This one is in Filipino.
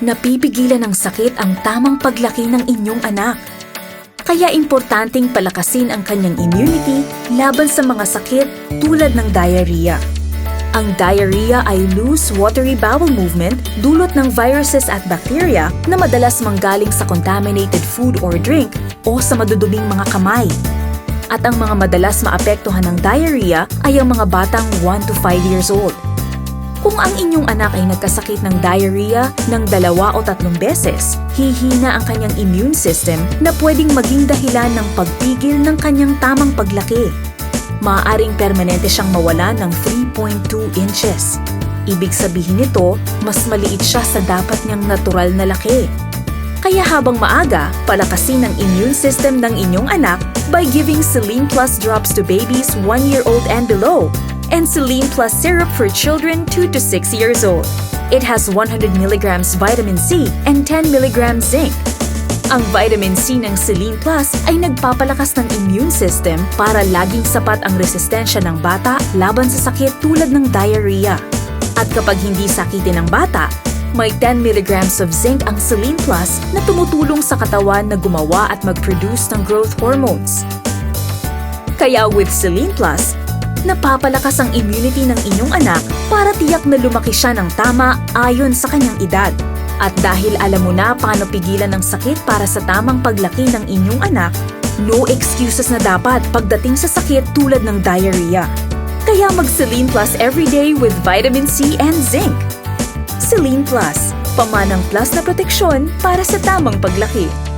napipigilan ng sakit ang tamang paglaki ng inyong anak. Kaya importanteng palakasin ang kanyang immunity laban sa mga sakit tulad ng diarrhea. Ang diarrhea ay loose, watery bowel movement dulot ng viruses at bacteria na madalas manggaling sa contaminated food or drink o sa maduduming mga kamay. At ang mga madalas maapektuhan ng diarrhea ay ang mga batang 1 to 5 years old. Kung ang inyong anak ay nagkasakit ng diarrhea ng dalawa o tatlong beses, hihina ang kanyang immune system na pwedeng maging dahilan ng pagpigil ng kanyang tamang paglaki. Maaaring permanente siyang mawalan ng 3.2 inches. Ibig sabihin nito, mas maliit siya sa dapat niyang natural na laki. Kaya habang maaga, palakasin ang immune system ng inyong anak by giving Celine Plus drops to babies 1 year old and below and Celine Plus syrup for children 2 to 6 years old. It has 100 milligrams vitamin C and 10 milligrams zinc. Ang vitamin C ng Celine Plus ay nagpapalakas ng immune system para laging sapat ang resistensya ng bata laban sa sakit tulad ng diarrhea. At kapag hindi sakitin ng bata, may 10 milligrams of zinc ang Celine Plus na tumutulong sa katawan na gumawa at mag-produce ng growth hormones. Kaya with Celine Plus, napapalakas ang immunity ng inyong anak para tiyak na lumaki siya ng tama ayon sa kanyang edad. At dahil alam mo na paano pigilan ng sakit para sa tamang paglaki ng inyong anak, no excuses na dapat pagdating sa sakit tulad ng diarrhea. Kaya mag Celine Plus everyday with vitamin C and zinc. Celine Plus, pamanang plus na proteksyon para sa tamang paglaki.